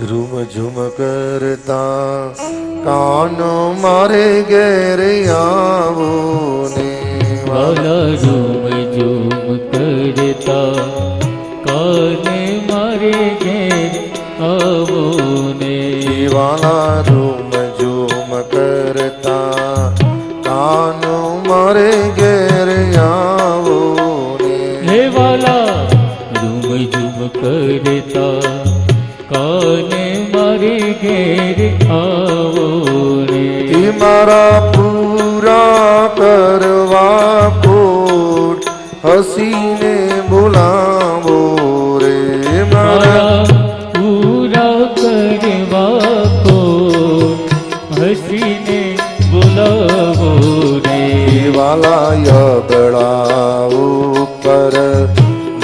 Room ઝુમ કરતા કાનો મારે ઘેર આવો ને વાલા રૂમ ઝુમ કરતા કાને મારે ઘેર આવો ને વાલા રૂમ ઝુમ કરતા કાનો મારે ઘેર આવો ને હે વાલા રૂમ ઝુમ કરતા ઘેર આવો રે. મારા પૂરા કરવા કોટ હસીને બોલાવો રે. મારા પૂરા કરવા કોટ હસીને બોલાવો રે. વાલા બળા ઉપર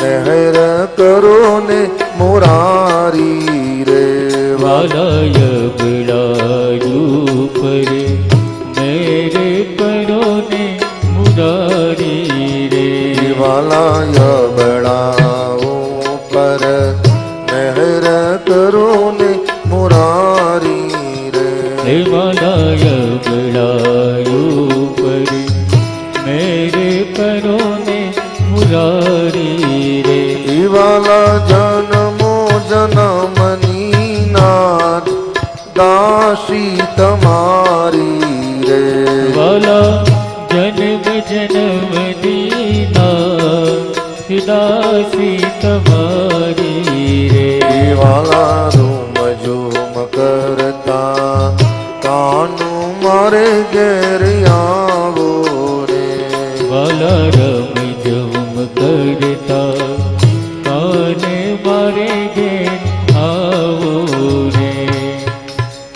નહેર કરો ને મોરારી રે. વાલાય બિલાડું પર મેરે પરો ને મુરારી રે વાલાય બળાઓ પર નહેર કરો ને મુરારી રે વાલાય બિલાડું પર મેરે પરો ને મુરારી કાશી તમારી રે. ભલા જન્મ જન્મ દીના તમારી રે. વાલા રૂમ જોમ કરતા કાનું મારે ઘેર